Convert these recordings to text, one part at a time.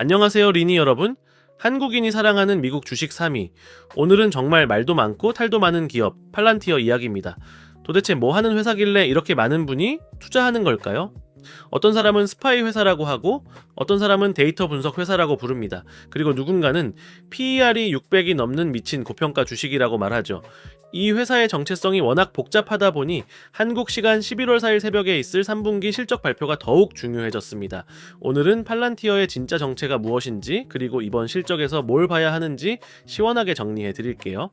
안녕하세요, 리니 여러분. 한국인이 사랑하는 미국 주식 3위. 오늘은 정말 말도 많고 탈도 많은 기업, 팔란티어 이야기입니다. 도대체 뭐 하는 회사길래 이렇게 많은 분이 투자하는 걸까요? 어떤 사람은 스파이 회사라고 하고 어떤 사람은 데이터 분석 회사라고 부릅니다. 그리고 누군가는 PER이 600이 넘는 미친 고평가 주식이라고 말하죠. 이 회사의 정체성이 워낙 복잡하다 보니 한국 시간 11월 4일 새벽에 있을 3분기 실적 발표가 더욱 중요해졌습니다. 오늘은 팔란티어의 진짜 정체가 무엇인지 그리고 이번 실적에서 뭘 봐야 하는지 시원하게 정리해 드릴게요.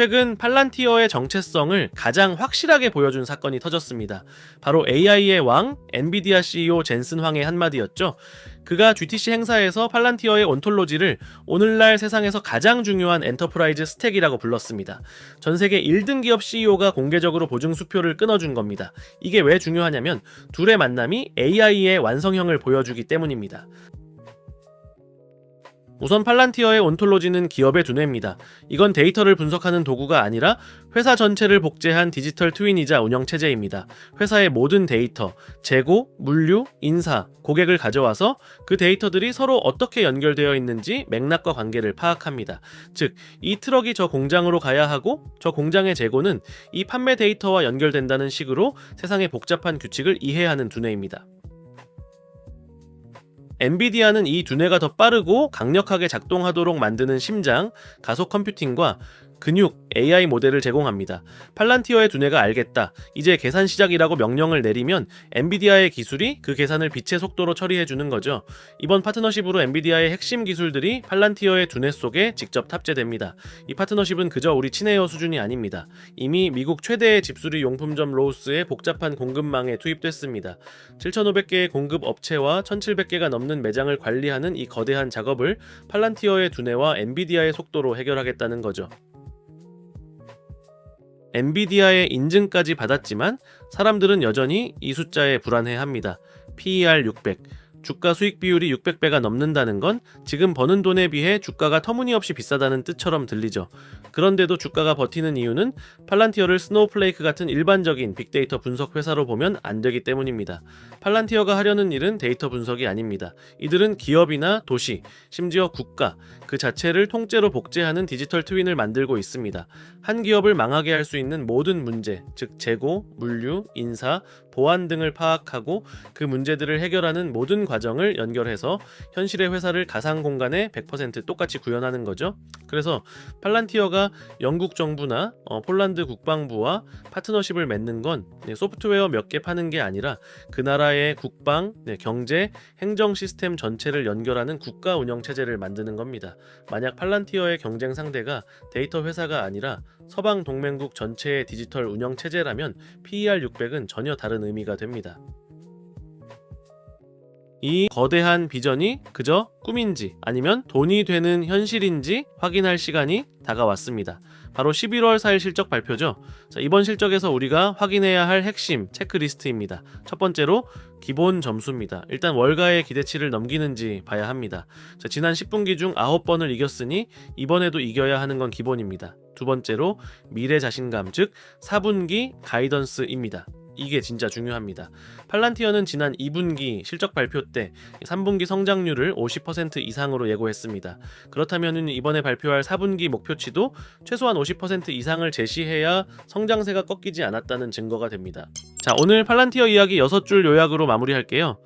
최근 팔란티어의 정체성을 가장 확실하게 보여준 사건이 터졌습니다. 바로 AI의 왕, 엔비디아 CEO 젠슨 황의 한마디였죠. 그가 GTC 행사에서 팔란티어의 온톨로지를 오늘날 세상에서 가장 중요한 엔터프라이즈 스택이라고 불렀습니다. 전 세계 1등 기업 CEO가 공개적으로 보증 수표를 끊어준 겁니다. 이게 왜 중요하냐면 둘의 만남이 AI의 완성형을 보여주기 때문입니다. 우선 팔란티어의 온톨로지는 기업의 두뇌입니다. 이건 데이터를 분석하는 도구가 아니라 회사 전체를 복제한 디지털 트윈이자 운영 체제입니다. 회사의 모든 데이터, 재고, 물류, 인사, 고객을 가져와서 그 데이터들이 서로 어떻게 연결되어 있는지 맥락과 관계를 파악합니다. 즉, 이 트럭이 저 공장으로 가야 하고 저 공장의 재고는 이 판매 데이터와 연결된다는 식으로 세상의 복잡한 규칙을 이해하는 두뇌입니다. 엔비디아는 이 두뇌가 더 빠르고 강력하게 작동하도록 만드는 심장, 가속 컴퓨팅과 근육, AI 모델을 제공합니다. 팔란티어의 두뇌가 알겠다. 이제 계산 시작이라고 명령을 내리면 엔비디아의 기술이 그 계산을 빛의 속도로 처리해 주는 거죠. 이번 파트너십으로 엔비디아의 핵심 기술들이 팔란티어의 두뇌 속에 직접 탑재됩니다. 이 파트너십은 그저 우리 친해요 수준이 아닙니다. 이미 미국 최대의 집수리 용품점 로우스의 복잡한 공급망에 투입됐습니다. 7,500개의 공급 업체와 1,700개가 넘는 매장을 관리하는 이 거대한 작업을 팔란티어의 두뇌와 엔비디아의 속도로 해결하겠다는 거죠. 엔비디아의 인증까지 받았지만 사람들은 여전히 이 숫자에 불안해합니다. PER 600. 주가 수익 비율이 600배가 넘는다는 건 지금 버는 돈에 비해 주가가 터무니없이 비싸다는 뜻처럼 들리죠. 그런데도 주가가 버티는 이유는 팔란티어를 스노우플레이크 같은 일반적인 빅데이터 분석 회사로 보면 안 되기 때문입니다. 팔란티어가 하려는 일은 데이터 분석이 아닙니다. 이들은 기업이나 도시, 심지어 국가 그 자체를 통째로 복제하는 디지털 트윈을 만들고 있습니다. 한 기업을 망하게 할 수 있는 모든 문제, 즉 재고, 물류, 인사, 보안 등을 파악하고 그 문제들을 해결하는 모든 과정을 연결해서 현실의 회사를 가상 공간에 100% 똑같이 구현하는 거죠. 그래서 팔란티어가 영국 정부나 어, 폴란드 국방부와 파트너십을 맺는 건 네, 소프트웨어 몇 개 파는 게 아니라 그 나라의 국방, 네, 경제, 행정 시스템 전체를 연결하는 국가 운영 체제를 만드는 겁니다. 만약 팔란티어의 경쟁 상대가 데이터 회사가 아니라 서방 동맹국 전체의 디지털 운영 체제라면 PER 600은 전혀 다른 의미가 됩니다. 이 거대한 비전이 그저 꿈인지 아니면 돈이 되는 현실인지 확인할 시간이 다가왔습니다. 바로 11월 4일 실적 발표죠. 자, 이번 실적에서 우리가 확인해야 할 핵심 체크리스트입니다. 첫 번째로 기본 점수입니다. 일단 월가의 기대치를 넘기는지 봐야 합니다. 자, 지난 10분기 중 9번을 이겼으니 이번에도 이겨야 하는 건 기본입니다. 두 번째로 미래 자신감, 즉 4분기 가이던스입니다. 이게 진짜 중요합니다. 팔란티어는 지난 2분기 실적 발표 때 3분기 성장률을 50% 이상으로 예고했습니다. 그렇다면 이번에 발표할 4분기 목표치도 최소한 50% 이상을 제시해야 성장세가 꺾이지 않았다는 증거가 됩니다. 자, 오늘 팔란티어 이야기 6줄 요약으로 마무리할게요.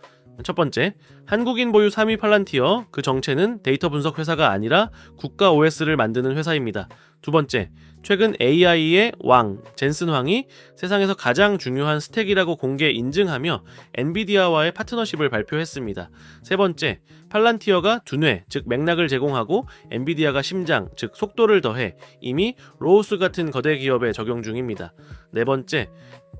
첫 번째, 한국인 보유 3위 팔란티어, 그 정체는 데이터 분석 회사가 아니라 국가 OS를 만드는 회사입니다. 두 번째, 최근 AI의 왕, 젠슨 황이 세상에서 가장 중요한 스택이라고 공개 인증하며 엔비디아와의 파트너십을 발표했습니다. 세 번째, 팔란티어가 두뇌, 즉 맥락을 제공하고 엔비디아가 심장, 즉 속도를 더해 이미 로우스 같은 거대 기업에 적용 중입니다. 네 번째,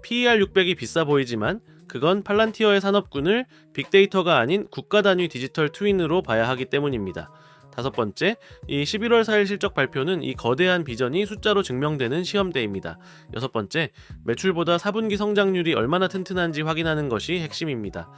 PER 600이 비싸 보이지만 그건 팔란티어의 산업군을 빅데이터가 아닌 국가 단위 디지털 트윈으로 봐야 하기 때문입니다. 다섯 번째, 이 11월 4일 실적 발표는 이 거대한 비전이 숫자로 증명되는 시험대입니다. 여섯 번째, 매출보다 4분기 성장률이 얼마나 튼튼한지 확인하는 것이 핵심입니다.